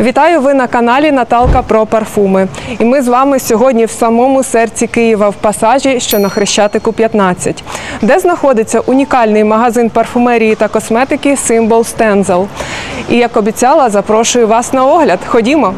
Вітаю ви на каналі Наталка про парфуми. І ми з вами сьогодні в самому серці Києва в пасажі, що на Хрещатику 15, де знаходиться унікальний магазин парфумерії та косметики Символ Стензел. І як обіцяла, запрошую вас на огляд. Ходімо.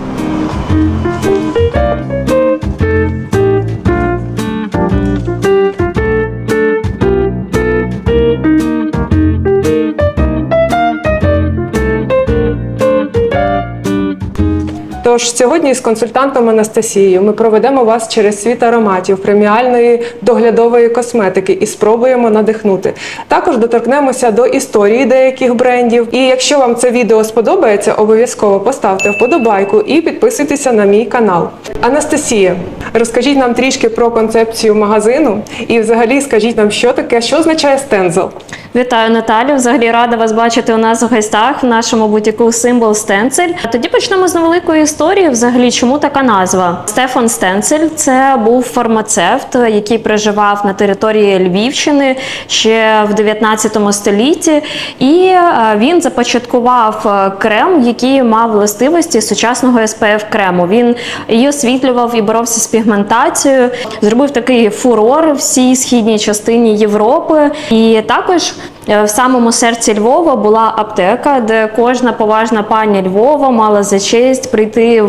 Тож сьогодні з консультантом Анастасією ми проведемо вас через світ ароматів преміальної доглядової косметики і спробуємо надихнути. Також доторкнемося до історії деяких брендів. І якщо вам це відео сподобається, обов'язково поставте вподобайку і підписуйтеся на мій канал. Анастасія, розкажіть нам трішки про концепцію магазину і взагалі скажіть нам, що таке, що означає стензел. Вітаю Наталю. Взагалі рада вас бачити у нас в гостях в нашому бутіку символ Стенцель. Тоді почнемо з невеликої історії. Взагалі, чому така назва? Стефан Стенцель це був фармацевт, який проживав на території Львівщини ще в 19 столітті, і е, він започаткував е, крем, який мав властивості сучасного SPF крему. Він її освітлював і боровся з пігментацією. Зробив такий фурор всій східній частині Європи, і також. Е, В самому серці Львова була аптека, де кожна поважна пані Львова мала за честь прийти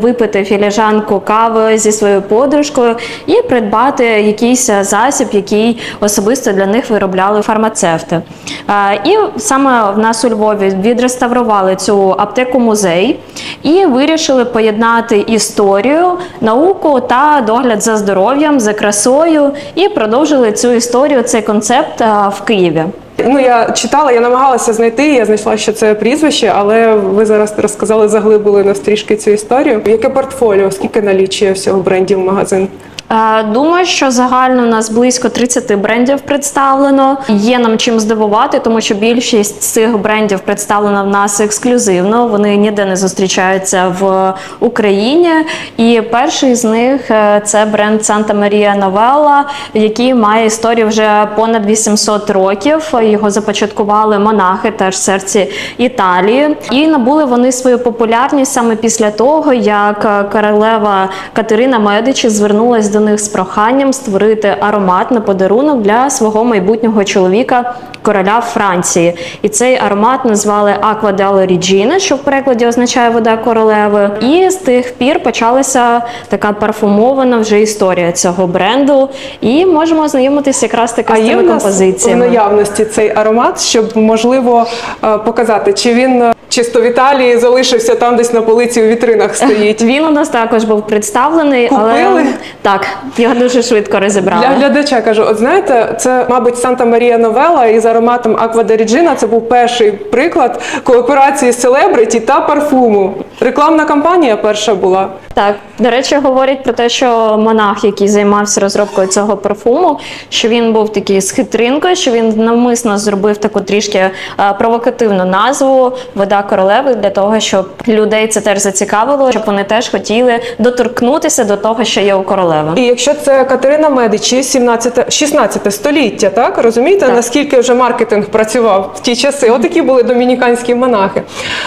випити філіжанку кави зі своєю подружкою і придбати якийсь засіб, який особисто для них виробляли фармацевти. Е, І саме в нас у Львові відреставрували цю аптеку музей і вирішили поєднати історію, науку та догляд за здоров'ям, за красою, і продовжили цю історію, цей концепт е, в Києві. Ну я читала, я намагалася знайти. Я знайшла, що це прізвище, але ви зараз розказали, заглибили на стрішки цю історію. Яке портфоліо? Скільки налічує всього брендів магазин? Е, Думаю, що загально у нас близько 30 брендів представлено. Є нам чим здивувати, тому що більшість цих брендів представлена в нас ексклюзивно. Вони ніде не зустрічаються в Україні. І перший з них е, це бренд Санта Марія Новелла, який має історію вже понад 800 років. Його започаткували монахи теж в серці Італії. І набули вони свою популярність саме після того, як е, королева Катерина Медичі звернулась до них з проханням створити аромат на подарунок для свого майбутнього чоловіка, короля Франції. І цей аромат назвали Aqua della Regina, що в перекладі означає вода королеви. І з тих пір почалася така парфумована вже історія цього бренду. І можемо ознайомитися якраз таки А з є тими в композиціями. наявності цей аромат, щоб можливо е, показати, чи він е, чисто в Італії залишився там, десь на полиці у вітринах стоїть. Він у нас також був представлений, але так його дуже швидко розібрали. Для глядача кажу, от знаєте, це, мабуть, Санта Марія Новела із ароматом Аква де Це був перший приклад кооперації селебриті та парфуму. Рекламна кампанія перша була. Так, до речі, говорять про те, що монах, який займався розробкою цього парфуму, що він був такий з хитринкою, що він навмисно зробив таку трішки е, провокативну назву Вода королеви для того, щоб людей це теж зацікавило, щоб вони теж хотіли доторкнутися до того, що є у королеви. І якщо це Катерина Медичі, 17, 16 століття, так розумієте, Так. наскільки вже маркетинг працював в ті часи? Отакі були домініканські монахи.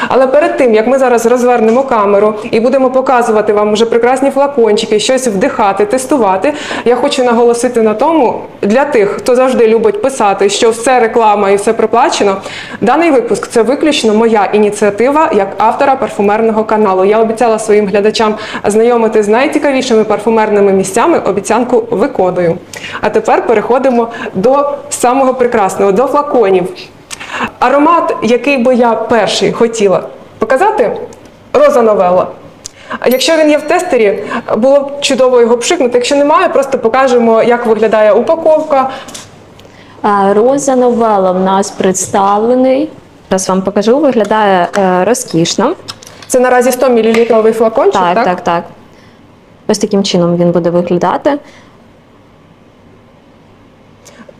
Але перед тим як ми зараз розвернемо камеру і будемо показувати вам уже прекрасні флакончики, щось вдихати, тестувати. Я хочу наголосити на тому для тих, хто завжди любить писати, що все реклама і все проплачено. Даний випуск це виключно моя ініціатива як автора парфумерного каналу. Я обіцяла своїм глядачам знайомити з найцікавішими парфумерними місцями. Обіцянку виконую. А тепер переходимо до самого прекрасного, до флаконів. Аромат, який би я перший хотіла показати, роза новела. Якщо він є в тестері, було б чудово його пшикнути. Якщо немає, просто покажемо, як виглядає упаковка. Роза новела в нас представлений. Зараз вам покажу, виглядає е, розкішно. Це наразі 100 мл флакончик, Так, так? так, так. Ось таким чином він буде виглядати.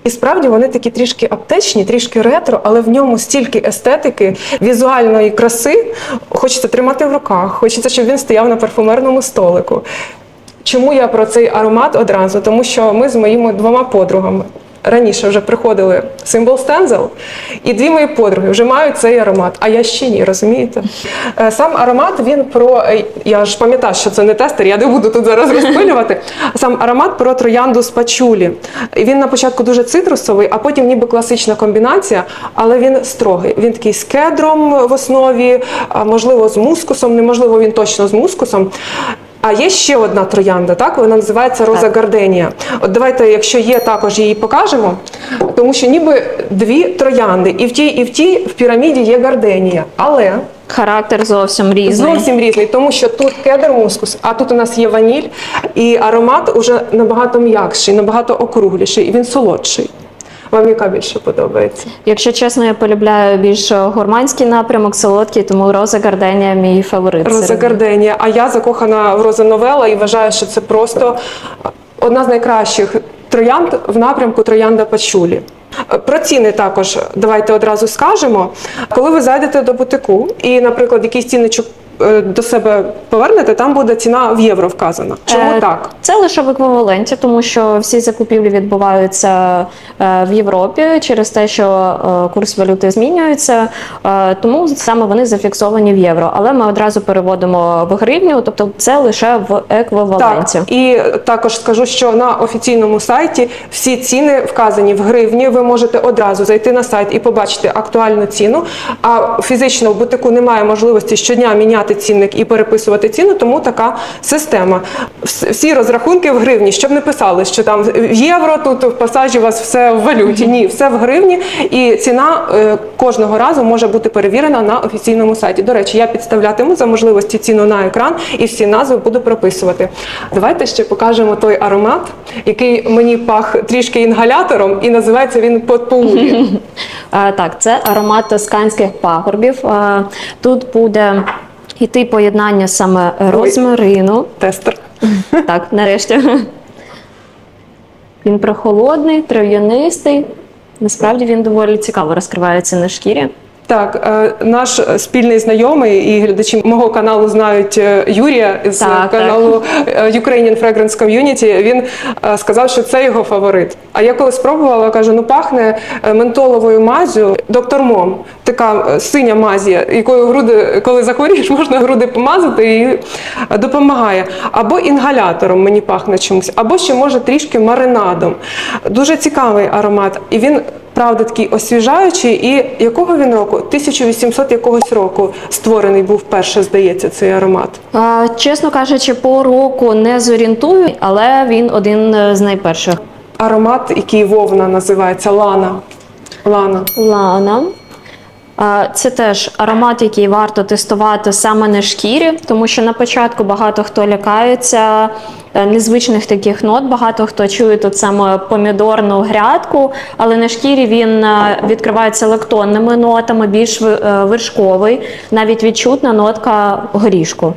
І справді вони такі трішки аптечні, трішки ретро, але в ньому стільки естетики, візуальної краси. Хочеться тримати в руках, хочеться, щоб він стояв на парфумерному столику. Чому я про цей аромат одразу? Тому що ми з моїми двома подругами раніше вже приходили символ стензел, і дві мої подруги вже мають цей аромат, а я ще ні, розумієте? Е, Сам аромат він про. е, Я ж пам'ятаю, що це не тестер, я не буду тут зараз розпилювати. Сам аромат про троянду з пачулі. Він на початку дуже цитрусовий, а потім ніби класична комбінація, але він строгий. Він такий з кедром в основі, можливо, з мускусом, неможливо, він точно з мускусом. А є ще одна троянда, так вона називається Роза Так. Гарденія. От давайте, якщо є, також її покажемо, тому що ніби дві троянди, і в тій, і в тій в піраміді є гарденія, але Характер зовсім різний. зовсім різний, тому що тут кедр мускус, а тут у нас є ваніль, і аромат уже набагато м'якший, набагато округліший, і він солодший. Вам яка більше подобається? Якщо чесно, я полюбляю більш гурманський напрямок, солодкий, тому Роза Гарденія мій фаворит. Роза. Гарденія. А я закохана в Роза Новела і вважаю, що це просто одна з найкращих троянд в напрямку троянда Пачулі. Про ціни також давайте одразу скажемо. Коли ви зайдете до бутику і, наприклад, якийсь цінничок е, до себе повернете, там буде ціна в євро вказана. Чому Е, так? Це лише в еквіваленті, тому що всі закупівлі відбуваються е, в Європі через те, що е, курс валюти змінюється, е, тому саме вони зафіксовані в євро. Але ми одразу переводимо в гривню, тобто це лише в еквіваленті. Так, і також скажу, що на офіційному сайті всі ціни вказані в гривні. Ви можете одразу зайти на сайт і побачити актуальну ціну. А фізично в бутику немає можливості щодня міняти цінник і переписувати ціну, тому така система. Всі розрахунки в гривні, щоб не писали, що там в євро, тут в пасажі у вас все в валюті. Ні, все в гривні, і ціна е, кожного разу може бути перевірена на офіційному сайті. До речі, я підставлятиму за можливості ціну на екран і всі назви буду прописувати. Давайте ще покажемо той аромат, який мені пах трішки інгалятором, і називається він. Е, Так, це аромат тосканських пагорбів. Тут буде йти поєднання саме розмарину. Тестер. Так, нарешті. Він прохолодний, трав'янистий. Насправді він доволі цікаво розкривається на шкірі. Так, е, наш спільний знайомий і глядачі мого каналу знають е, Юрія з Так, каналу е, Ukrainian Fragrance Community. Він сказав, що це його фаворит. А я коли спробувала, кажу, ну пахне ментоловою мазю. Доктор Мом, така синя мазія, якою груди, коли захворієш, можна груди помазати і допомагає. Або інгалятором мені пахне чомусь, або ще може трішки маринадом. Дуже цікавий аромат. І він Правда, такий освіжаючий, і якого він року? 1800 якогось року створений був перше, здається, цей аромат. А, чесно кажучи, по року не зорієнтую, але він один е, з найперших. Аромат, який вовна називається Лана. Лана. Лана. Це теж аромат, який варто тестувати саме на шкірі, тому що на початку багато хто лякається е, незвичних таких нот, багато хто чує тут саме помідорну грядку, але на шкірі він е, відкривається лактонними нотами, більш е, вершковий, навіть відчутна нотка горішку.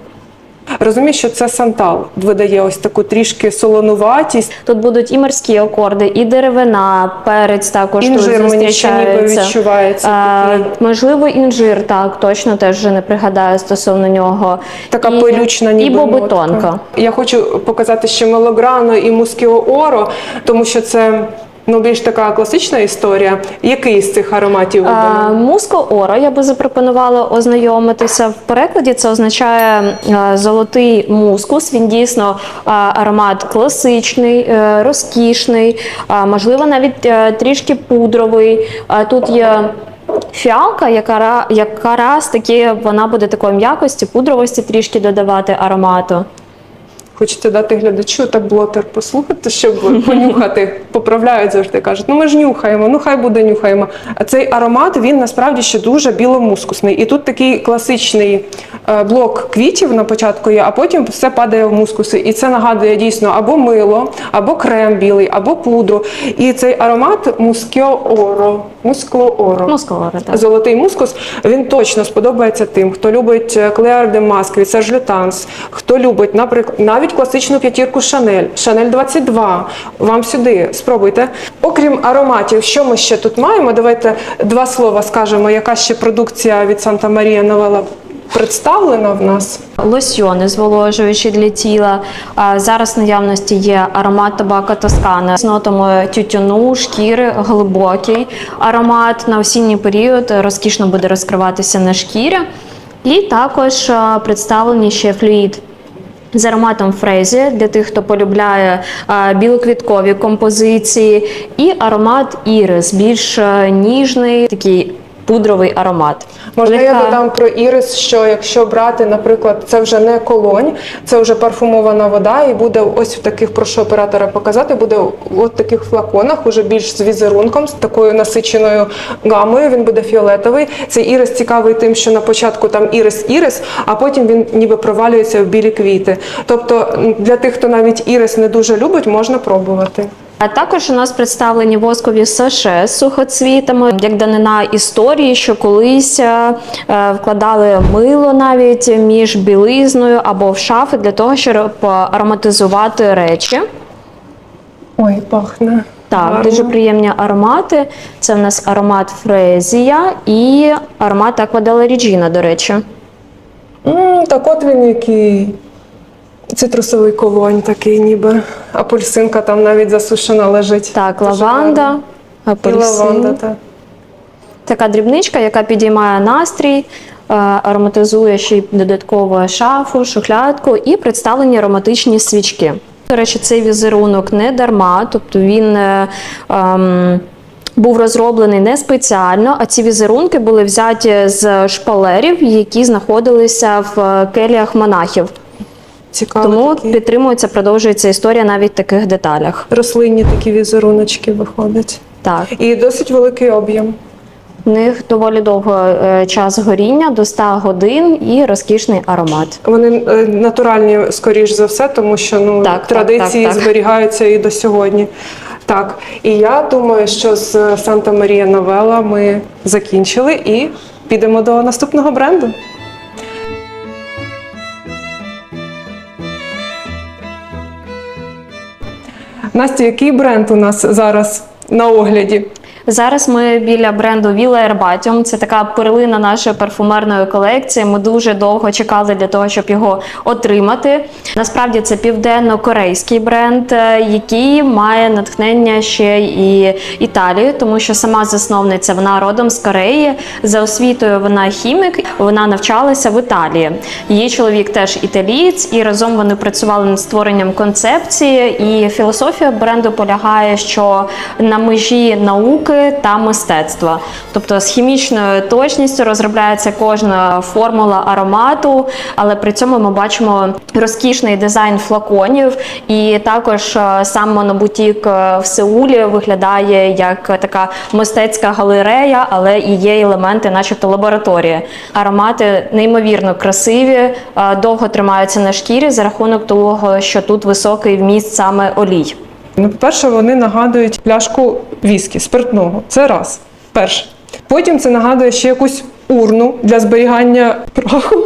Розумію, що це сантал видає ось таку трішки солонуватість. Тут будуть і морські акорди, і деревина, перець також Інжир тут мені ще ніби відчувається А, можливо, інжир, так, точно теж вже не пригадаю стосовно нього. Така і, пилючна І ніби бобутонка. нотка. Я хочу показати ще мелограно і мускіо оро, тому що це ну, більш така класична історія. Який з цих ароматів А? Муско оро я би запропонувала ознайомитися. В перекладі це означає а, золотий мускус. Він дійсно а, аромат класичний, е, розкішний, можливо, навіть е, трішки пудровий. Тут є. Фіалка, яка раз таки вона буде такої м'якості, пудровості трішки додавати аромату. Хочете дати глядачу так блотер послухати, щоб понюхати. Поправляють завжди кажуть, ну ми ж нюхаємо, ну хай буде нюхаємо. А цей аромат він насправді ще дуже біломускусний. І тут такий класичний е, блок квітів на початку є, а потім все падає в мускуси. І це нагадує дійсно або мило, або крем білий, або пудру. І цей аромат мускіо оро. Мускло оро. Муско оро, так. Золотий мускус він точно сподобається тим, хто любить Клеар де Маскві, Серж Лютанс, хто любить, наприклад, навіть класичну п'ятірку Шанель, Шанель 22. Вам сюди спробуйте. Окрім ароматів, що ми ще тут маємо? Давайте два слова скажемо, яка ще продукція від Санта Марія Новела представлена в нас. Лосьйони зволожуючі для тіла. Зараз в наявності є аромат табака Тоскана з нотами тютюну, шкіри, глибокий аромат на осінній період розкішно буде розкриватися на шкірі. І також представлені ще флюїд з ароматом фрезі для тих, хто полюбляє білоквіткові композиції, і аромат ірис, більш ніжний, такий пудровий аромат. Можна я додам про ірис, що якщо брати, наприклад, це вже не колонь, це вже парфумована вода, і буде ось в таких, прошу оператора показати, буде в таких флаконах, уже більш з візерунком, з такою насиченою гамою. Він буде фіолетовий. Цей ірис цікавий тим, що на початку там ірис-ірис, а потім він ніби провалюється в білі квіти. Тобто для тих, хто навіть ірис не дуже любить, можна пробувати. А також у нас представлені воскові саше з сухоцвітами, як данина історії, що колись е, е, вкладали мило навіть між білизною або в шафи для того, щоб ароматизувати речі. Ой, пахне. Так, гарно. дуже приємні аромати. Це в нас аромат Фрезія і аромат Акваделла Ріджіна, до речі. М, так от він який. Цитрусовий колонь такий, ніби. Апельсинка там навіть засушена лежить. Так, лаванда, гарно. І лаванда, так. Така дрібничка, яка підіймає настрій, е, ароматизує ще й додатково шафу, шухлядку і представлені ароматичні свічки. До речі, цей візерунок не дарма, тобто він е, ем, був розроблений не спеціально, а ці візерунки були взяті з шпалерів, які знаходилися в е, келіях монахів. Цікаво. Тому такі. підтримується, продовжується історія навіть в таких деталях. Рослинні такі візеруночки виходять. Так. І досить великий об'єм. В них доволі довго е, час горіння до 100 годин і розкішний аромат. Вони е, натуральні, скоріш за все, тому що ну, Так, так, традиції так, так. зберігаються і до сьогодні. Так, і я думаю, що з Санта Марія Новела ми закінчили і підемо до наступного бренду. Настя, який бренд у нас зараз на огляді? Зараз ми біля бренду Villa Herbatium. Це така перлина нашої парфумерної колекції. Ми дуже довго чекали для того, щоб його отримати. Насправді це південно-корейський бренд, е, який має натхнення ще і Італії, тому що сама засновниця вона родом з Кореї. За освітою вона хімік. Вона навчалася в Італії. Її чоловік теж італієць, і разом вони працювали над створенням концепції. І філософія бренду полягає, що на межі науки та мистецтва. Тобто з хімічною точністю розробляється кожна формула аромату, але при цьому ми бачимо розкішний дизайн флаконів, і також е, сам монобутік е, в Сеулі виглядає як така мистецька галерея, але і є елементи, начебто лабораторії. Аромати неймовірно красиві, е, довго тримаються на шкірі за рахунок того, що тут високий вміст саме олій. Ну, по-перше, вони нагадують пляшку віскі, спиртного. Це раз. Перше. Потім це нагадує ще якусь урну для зберігання праху.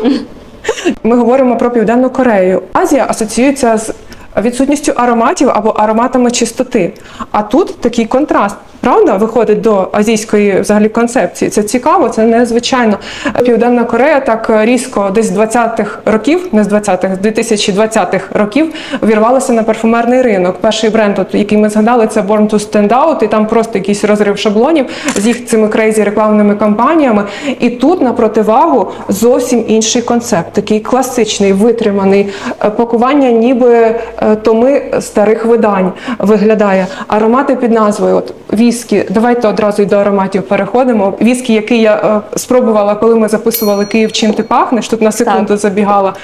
Ми говоримо про Південну Корею. Азія асоціюється з відсутністю ароматів або ароматами чистоти. А тут такий контраст. Правда, виходить до азійської взагалі концепції. Це цікаво, це незвичайно. Південна Корея так різко десь з 20-х років, не з 20-х, з 2020-х років вірвалася на парфумерний ринок. Перший бренд, який ми згадали, це Born to Stand Out, і там просто якийсь розрив шаблонів з їх цими крейзі рекламними кампаніями. І тут на противагу зовсім інший концепт, такий класичний, витриманий е, пакування, ніби е, томи старих видань виглядає. Аромати під назвою от віскі. Давайте одразу й до ароматів переходимо. Віскі, який я е, спробувала, коли ми записували Київ, чим ти пахнеш. Тут на секунду забігала.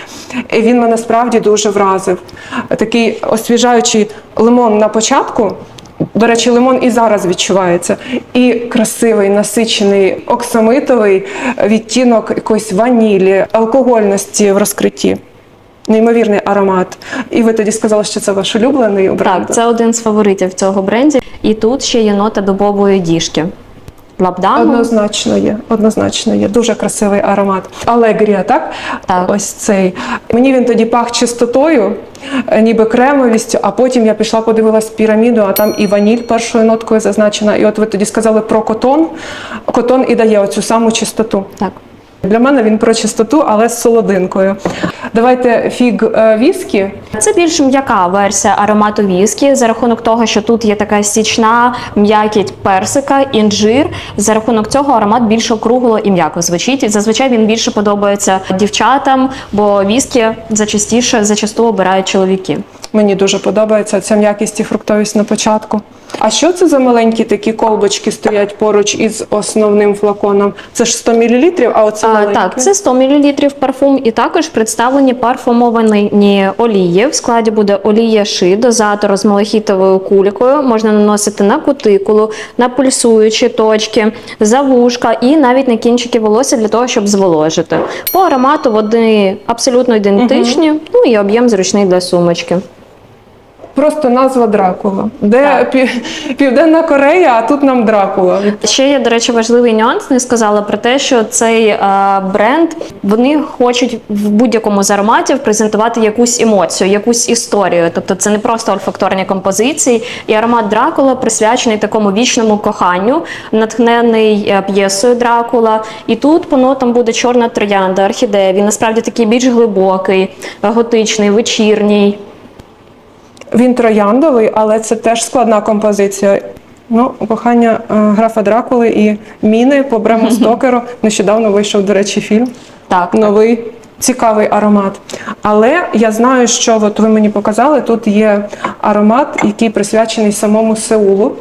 І він мене справді дуже вразив. Такий освіжаючий лимон на початку. До речі, лимон і зараз відчувається. І красивий, насичений, оксамитовий відтінок якоїсь ванілі, алкогольності в розкритті. Неймовірний аромат. І ви тоді сказали, що це ваш улюблений бренд. Так, це один з фаворитів цього бренді. І тут ще є нота дубової діжки. Лабдану. Однозначно є, однозначно є. Дуже красивий аромат. Алегрія, так? Так. Ось цей. Мені він тоді пах чистотою, е, ніби кремовістю, а потім я пішла, подивилась піраміду, а там і ваніль першою ноткою зазначена. І от ви тоді сказали про котон. Котон і дає оцю саму чистоту. Так. Для мене він про чистоту, але з солодинкою. Давайте фіг е, віскі. Це більш м'яка версія аромату віскі за рахунок того, що тут є така стічна м'якіть персика, інжир. За рахунок цього аромат більш округло і м'яко звучить. Зазвичай він більше подобається дівчатам, бо віскі зачастіше зачасту обирають чоловіки. Мені дуже подобається ця м'якість і фруктовість на початку. А що це за маленькі такі колбочки стоять поруч із основним флаконом? Це ж 100 мл, а оце А, маленькі? так, це 100 мл парфум, і також представлені парфумовані олії. В складі буде олія ши, дозатор з малахітовою кулькою. Можна наносити на кутикулу, на пульсуючі точки, за вушка і навіть на кінчики волосся для того, щоб зволожити. По аромату вони абсолютно ідентичні, ну і об'єм зручний для сумочки. Просто назва Дракула. Де Так. Південна Корея, а тут нам Дракула. Ще є, до речі, важливий нюанс. Не сказала про те, що цей е, бренд вони хочуть в будь-якому з ароматів презентувати якусь емоцію, якусь історію. Тобто це не просто ольфакторні композиції. І аромат Дракула присвячений такому вічному коханню, натхнений е, п'єсою Дракула. І тут по нотам буде чорна троянда, орхідея. Він насправді такий більш глибокий, готичний, вечірній. Він трояндовий, але це теж складна композиція. Ну, кохання е, графа Дракули і міни по Брему Стокеру. Нещодавно вийшов, до речі, фільм. Так, Новий цікавий аромат. Але я знаю, що от ви мені показали, тут є аромат, який присвячений самому Сеулу.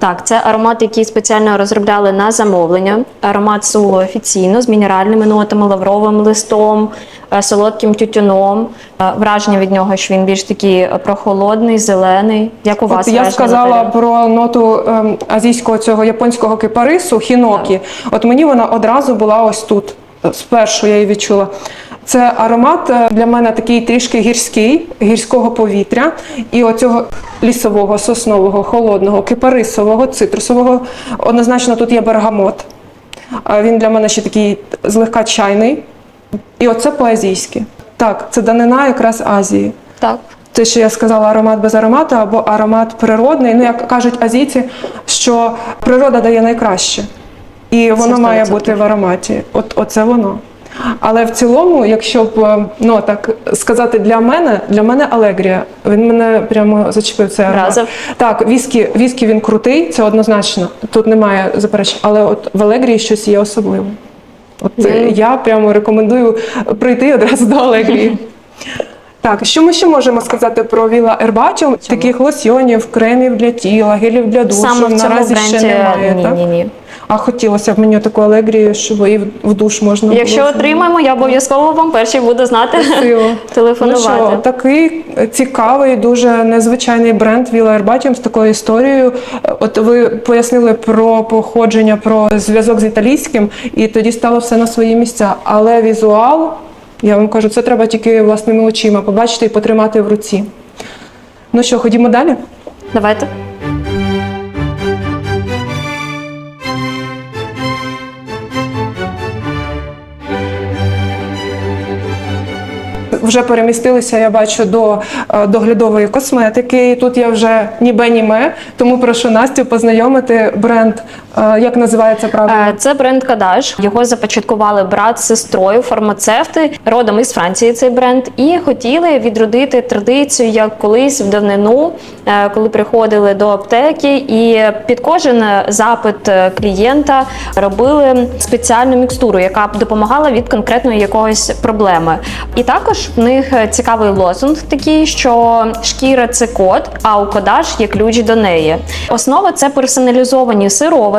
Так, це аромат, який спеціально розробляли на замовлення. Аромат Сулу офіційно з мінеральними нотами, лавровим листом, е, солодким тютюном. Е, Враження від нього, що він більш такий прохолодний, зелений. Як у вас От я сказала про ноту ем, азійського цього японського кипарису, хінокі. От мені вона одразу була ось тут. Спершу я її відчула. Це аромат е, для мене такий трішки гірський, гірського повітря, і оцього лісового, соснового, холодного, кипарисового, цитрусового. Однозначно тут є бергамот. Він для мене ще такий злегка чайний. І оце по-азійськи. Так, це данина якраз Азії. Так. Те, що я сказала, аромат без аромату або аромат природний. Ну, як кажуть азійці, що природа дає найкраще. І воно має бути в ароматі. От оце воно. Але в цілому, якщо б е, ну так сказати для мене, для мене Алегрія. Він мене прямо зачепив аромат. Вразив. Так, віскі, віскі він крутий, це однозначно. Тут немає заперечень. Але от в Алегрії щось є особливе. От е, я прямо рекомендую прийти одразу до Алегрії. Так, що ми ще можемо сказати про Віла Ербачо? Таких лосьйонів, кремів для тіла, гелів для душу Саме в цьому наразі бренді ще немає. ні, так? ні, ні. А хотілося б мені таку алегрію, щоб і в- душ можна Якщо було. отримаємо, я обов'язково вам перші буду знати телефонувати. Ну що, такий цікавий, дуже незвичайний бренд Віла Ербатіум з такою історією. От ви пояснили про походження, про зв'язок з італійським, і тоді стало все на свої місця. Але візуал, я вам кажу, це треба тільки власними очима побачити і потримати в руці. Ну що, ходімо далі? Давайте. Вже перемістилися, я бачу, до е, доглядової косметики. І тут я вже ніби німе, тому прошу Настю познайомити бренд. Е, Як називається правильно? Е, Це бренд Кадаш. Його започаткували брат з сестрою, фармацевти, родом із Франції цей бренд, і хотіли відродити традицію, як колись в давнину, е, коли приходили до аптеки, і під кожен запит клієнта робили спеціальну мікстуру, яка б допомагала від конкретної якоїсь проблеми. І також в них цікавий лозунг такий, що шкіра це код, а у кодаж є ключ до неї. Основа це персоналізовані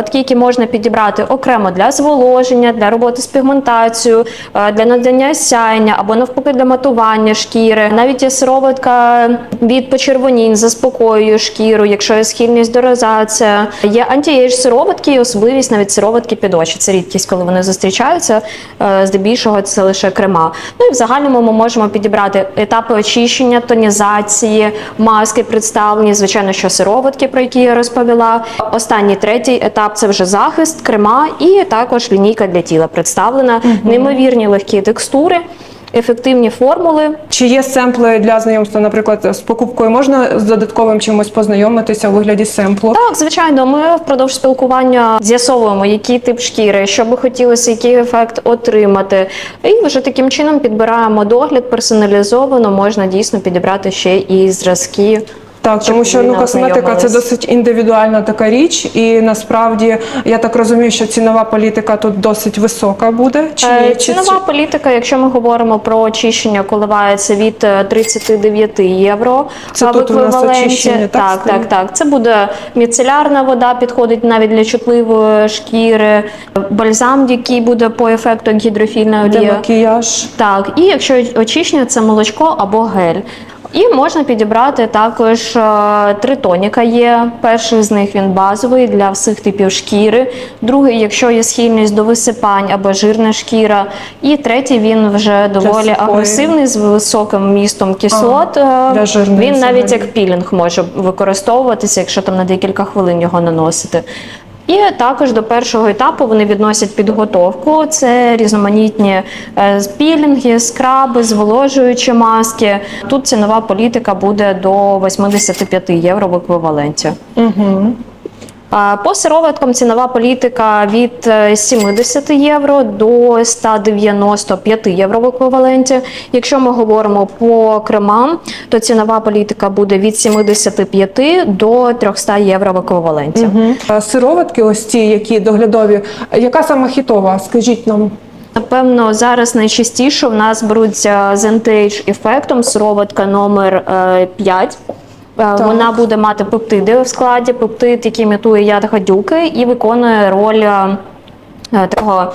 сироватки, які можна підібрати окремо для зволоження, для роботи з пігментацією, е, для надання сяєння або навпаки для матування шкіри. Навіть є сироватка від почервонінь, заспокоює шкіру, якщо є схильність до розація. Є антієж сироватки і особливість навіть сироватки під очі. Це рідкість, коли вони зустрічаються. Е, Здебільшого це лише крема. Ну і в загальному ми можемо підібрати етапи очищення, тонізації, маски представлені, звичайно, що сироватки, про які я розповіла. Останній третій етап це вже захист, крема і також лінійка для тіла представлена. Неймовірні легкі текстури. ефективні формули. Чи є семпли для знайомства, наприклад, з покупкою? Можна з додатковим чимось познайомитися у вигляді семплу? Так, звичайно, ми впродовж спілкування з'ясовуємо, який тип шкіри, що би хотілося, який ефект отримати. І вже таким чином підбираємо догляд персоналізовано, можна дійсно підібрати ще і зразки. Так, тому що ну косметика це досить індивідуальна така річ, і насправді я так розумію, що цінова політика тут досить висока буде. Чи, Е, чи Цінова політика, якщо ми говоримо про очищення, коливається від е, 39 євро. Це А тут у нас очищення, так, так, так, так. Це буде міцелярна вода, підходить навіть для чутливої шкіри, бальзам, який буде по ефекту гідрофільна де олія. макіяж? Так, і якщо очищення, це молочко або гель. І можна підібрати також е, три тоніка є. Перший з них він базовий для всіх типів шкіри. Другий, якщо є схильність до висипань або жирна шкіра. І третій він вже доволі агресивний з високим вмістом кислот. Е, для жирної він навіть як пілінг може використовуватися, якщо там на декілька хвилин його наносити. І також до першого етапу вони відносять підготовку. Це різноманітні е, пілінги, скраби, зволожуючі маски. Тут цінова політика буде до 85 євро в еквіваленті. Угу. По сироваткам цінова політика від е, 70 євро до 195 євро в еквіваленті. Якщо ми говоримо по кремам, то цінова політика буде від 75 до 300 євро в еквіваленті. Угу. Сироватки, ось ці, які доглядові. Яка саме хітова? Скажіть нам. Напевно, зараз найчастіше в нас беруться з Entage ефектом сироватка номер 5. Вона буде мати пептиди в складі, пептид, який імітує яд гадюки і виконує роль е, е, такого.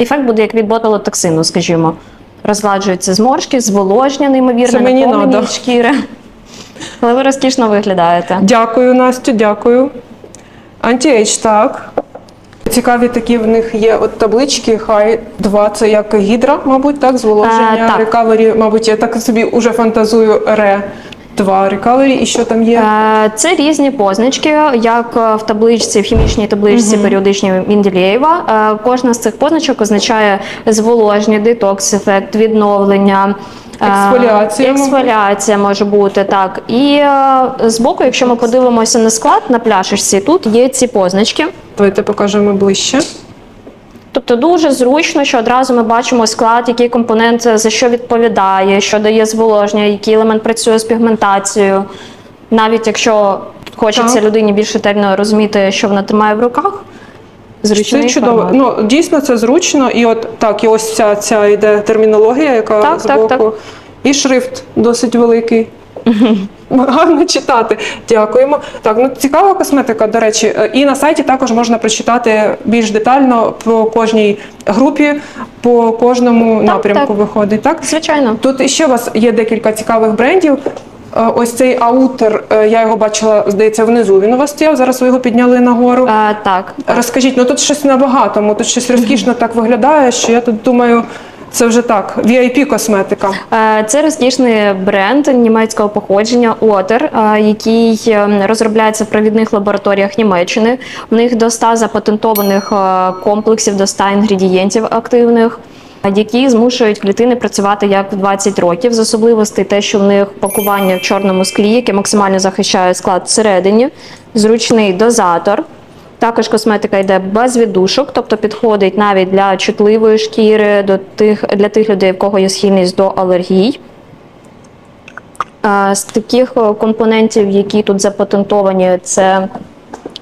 Ефект буде як від ботулотоксину, скажімо. Розгладжуються зморшки, зволоження, неймовірно, надо. шкіри. Але ви розкішно виглядаєте. Дякую, Настю, дякую. Анті-ейдж, так. Цікаві такі в них є от таблички. Хай 2 це як гідра, мабуть, так, зволоження, Е, рекавері, мабуть, я так собі уже фантазую ре 2 рекавері. І що там є? Е, Це різні позначки, як е, в табличці, в хімічній табличці періодичній Мінділєєва. Е, Кожна з цих позначок означає зволоження, детокс, ефект, відновлення. Ексфоліація. Ексфоліація може бути так. І збоку, якщо ми подивимося на склад на пляшечці, тут є ці позначки. Давайте покажемо ближче. Тобто дуже зручно, що одразу ми бачимо склад, який компонент за що відповідає, що дає зволоження, який елемент працює з пігментацією. Навіть якщо хочеться Так. людині більш ретельно розуміти, що вона тримає в руках. Зручний Це чудово. формат. Ну дійсно це зручно. І от так, і ось ця, ця йде термінологія, яка Так, так, збоку. так. І шрифт досить великий. Гарно читати. Дякуємо. Так, ну цікава косметика, до речі. І на сайті також можна прочитати більш детально по кожній групі, по кожному напрямку так. виходить. Так? Звичайно. Тут іще у вас є декілька цікавих брендів. Е, Ось цей аутер, е, я його бачила, здається, внизу. Він у вас стояв. Зараз ви його підняли нагору. Е, так. Розкажіть, ну тут щось набагатому, тут щось розкішно так виглядає, що я тут думаю, це вже так, VIP косметика. Е, Це розкішний бренд німецького походження Отер, який е, розробляється в провідних лабораторіях Німеччини. В них до 100 запатентованих е, комплексів, до 100 інгредієнтів активних. Які змушують клітини працювати як в 20 років, з особливостей те, що в них пакування в чорному склі, яке максимально захищає склад всередині, зручний дозатор. Також косметика йде без віддушок, тобто підходить навіть для чутливої шкіри, до тих, для тих людей, в кого є схильність до алергій. З таких е, компонентів, які тут запатентовані, це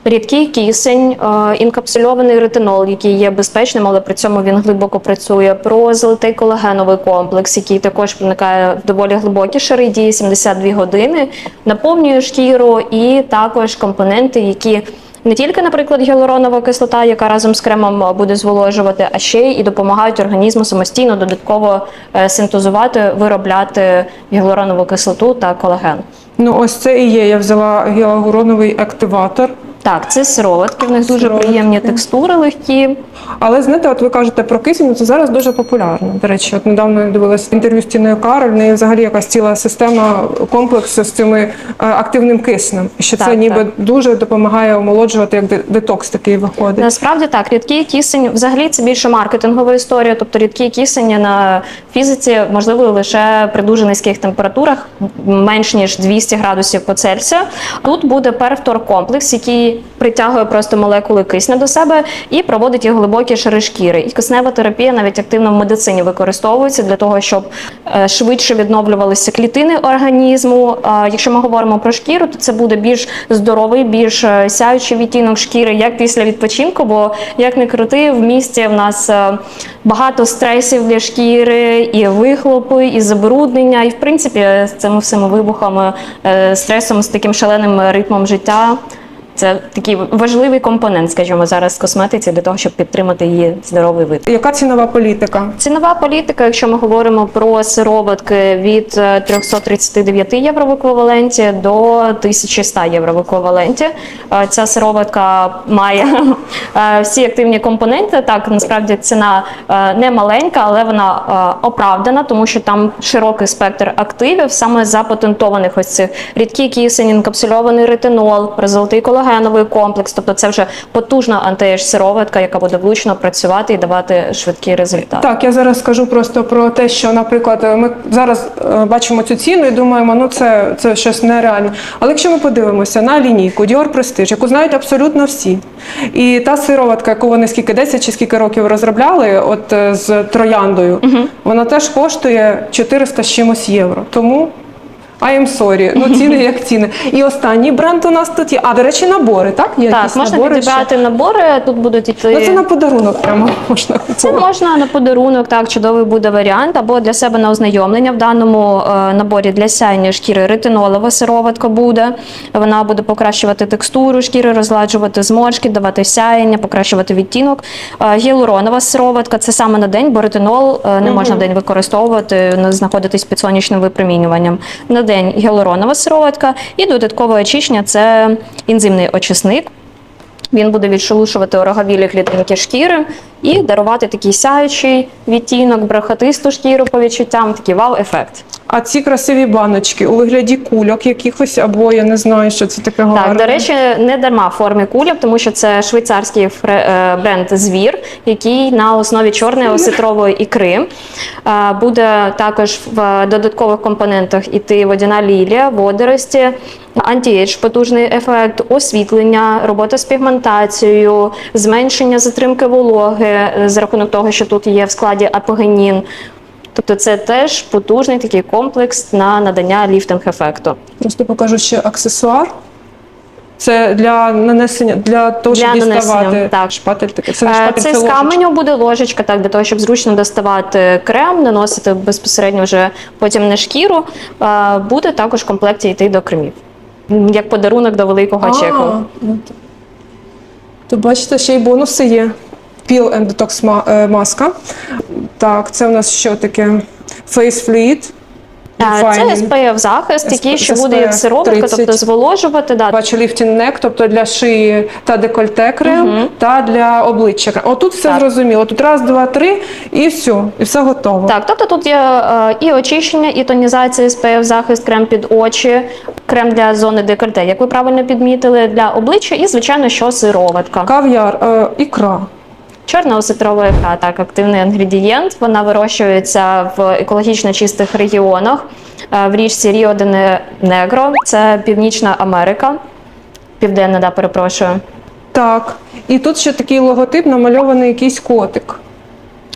рідкий кисень, е, інкапсульований ретинол, який є безпечним, але при цьому він глибоко працює. Про золотий колагеновий комплекс, який також проникає в доволі глибокі шари, діє 72 години, наповнює шкіру, і також компоненти, які не тільки, наприклад, гіалуронова кислота, яка разом з кремом буде зволожувати, а ще й допомагають організму самостійно додатково е, синтезувати, виробляти гіалуронову кислоту та колаген. Ну ось це і є. Я взяла гіалуроновий активатор. Так, це сироватки, в них дуже Сироватки. приємні текстури, легкі. Але знаєте, от ви кажете про кисень, це зараз дуже популярно. До речі, от недавно я дивилася інтерв'ю з Тіною Кароль, в неї взагалі якась ціла система комплексу з цими е, активним киснем. Що це ніби так. дуже допомагає омолоджувати, як детокс такий виходить. Насправді так, рідкий кисень взагалі це більше маркетингова історія. Тобто рідкий кисень на фізиці можливо лише при дуже низьких температурах, менш ніж 200 градусів по Цельсію. Тут буде перфтор комплекс, який притягує просто молекули кисня до себе і проводить їх глибокі шари шкіри. І киснева терапія навіть активно в медицині використовується для того, щоб е, швидше відновлювалися клітини організму. Якщо ми говоримо про шкіру, то це буде більш здоровий, більш е, сяючий відтінок шкіри, як після відпочинку, бо як не крути, в місті в нас е, багато стресів для шкіри, і вихлопи, і забруднення, і в принципі з цими всіми вибухами, стресом, з таким шаленим ритмом життя. Це такий важливий компонент, скажімо, зараз в косметиці для того, щоб підтримати її здоровий вид. Яка цінова політика? Цінова політика, якщо ми говоримо про сироватки від е, 339 євро в еквіваленті до 1100 євро в еквіваленті. Е, Ця сироватка має е, всі активні компоненти. Так, насправді ціна е, не маленька, але вона е, оправдана, тому що там широкий спектр активів, саме запатентованих ось цих рідкий кисень, інкапсульований ретинол, золотий колагеновий комплекс. Тобто це вже потужна антиеж сироватка, яка буде влучно працювати і давати швидкий результат. Так, я зараз скажу просто про те, що, наприклад, ми зараз е, бачимо цю ціну і думаємо, ну це, це щось нереальне. Але якщо ми подивимося на лінійку Dior Prestige, яку знають абсолютно всі, і та сироватка, яку вони скільки 10 чи скільки років розробляли, от е, з трояндою, вона теж коштує 400 з чимось євро. Тому. I am sorry. Ну, ціни як ціни. І останній бренд у нас тут є. А, до речі, набори, так? Є Так, якісь можна набори ще? підібрати набори. Тут будуть іти. Ну, це на подарунок прямо можна Це купувати. можна на подарунок, так чудовий буде варіант, або для себе на ознайомлення. В даному е, наборі для сяйної шкіри ретинолова сироватка буде. Вона буде покращувати текстуру шкіри, розгладжувати зморшки, давати сяєння, покращувати відтінок. Е, гіалуронова сироватка це саме на день, бо ретинол е, не можна в день використовувати, не знаходитись під сонячним випромінюванням. На день гіалуронова сироватка і додаткове очищення це ензимний очисник. Він буде відшелушувати ороговілі клітинки шкіри і дарувати такий сяючий відтінок, брехатисту шкіру по відчуттям, такий вау-ефект. А ці красиві баночки у вигляді кульок якихось, або я не знаю, що це таке гарне. Так, до речі, не дарма в формі кульок, тому що це швейцарський е, бренд Звір, який на основі чорної осетрової ікри. Е, Буде також в додаткових компонентах іти водяна лілія, водорості, антієдж, потужний ефект, освітлення, робота з пігментацією, зменшення затримки вологи за рахунок того, що тут є в складі апогенін. Тобто це теж потужний такий комплекс на надання ліфтинг-ефекту. Просто покажу ще аксесуар. Це для нанесення, для того, щоб Для діставати так. шпатель такий. Це не Е, шпатель, Це це з каменю буде ложечка, так для того, щоб зручно доставати крем, наносити безпосередньо вже потім на шкіру. Е, Буде також в комплекті йти до кремів. Як подарунок до великого А, чеку. ну То бачите, ще й бонуси є. Peel and Detox е, маска. Так, це у нас що таке? Face Fluid. Е, Це. SPF захист, який ще буде як сироватка, тобто зволожувати. Да. Бачу ліфтінг нек, тобто для шиї та декольте крем, та для обличчя. Отут все Так. зрозуміло. Тут раз, два, три, і все, і все готово. Так, тобто тут є е, і очищення, і тонізація, SPF захист, крем під очі, крем для зони декольте, як ви правильно підмітили, для обличчя, і звичайно, що сироватка. Кав'яр, е, ікра. Чорна осетрова ікра, так, активний інгредієнт. Вона вирощується в екологічно чистих регіонах е, в річці Ріо де Негро. Це Північна Америка. Південна, да, перепрошую. Так. І тут ще такий логотип намальований якийсь котик.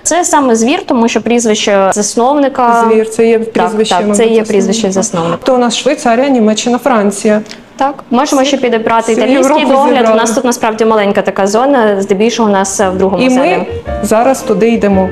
Це саме звір, тому що прізвище засновника. Звір, це є прізвище. так, мабуть, це є прізвище засновника. То у нас Швейцарія, Німеччина, Франція. Так, можемо ще підібрати всю італійський Європу догляд. У зібрали. нас тут насправді маленька така зона, здебільшого у нас е, в другому І залі. ми зараз туди йдемо.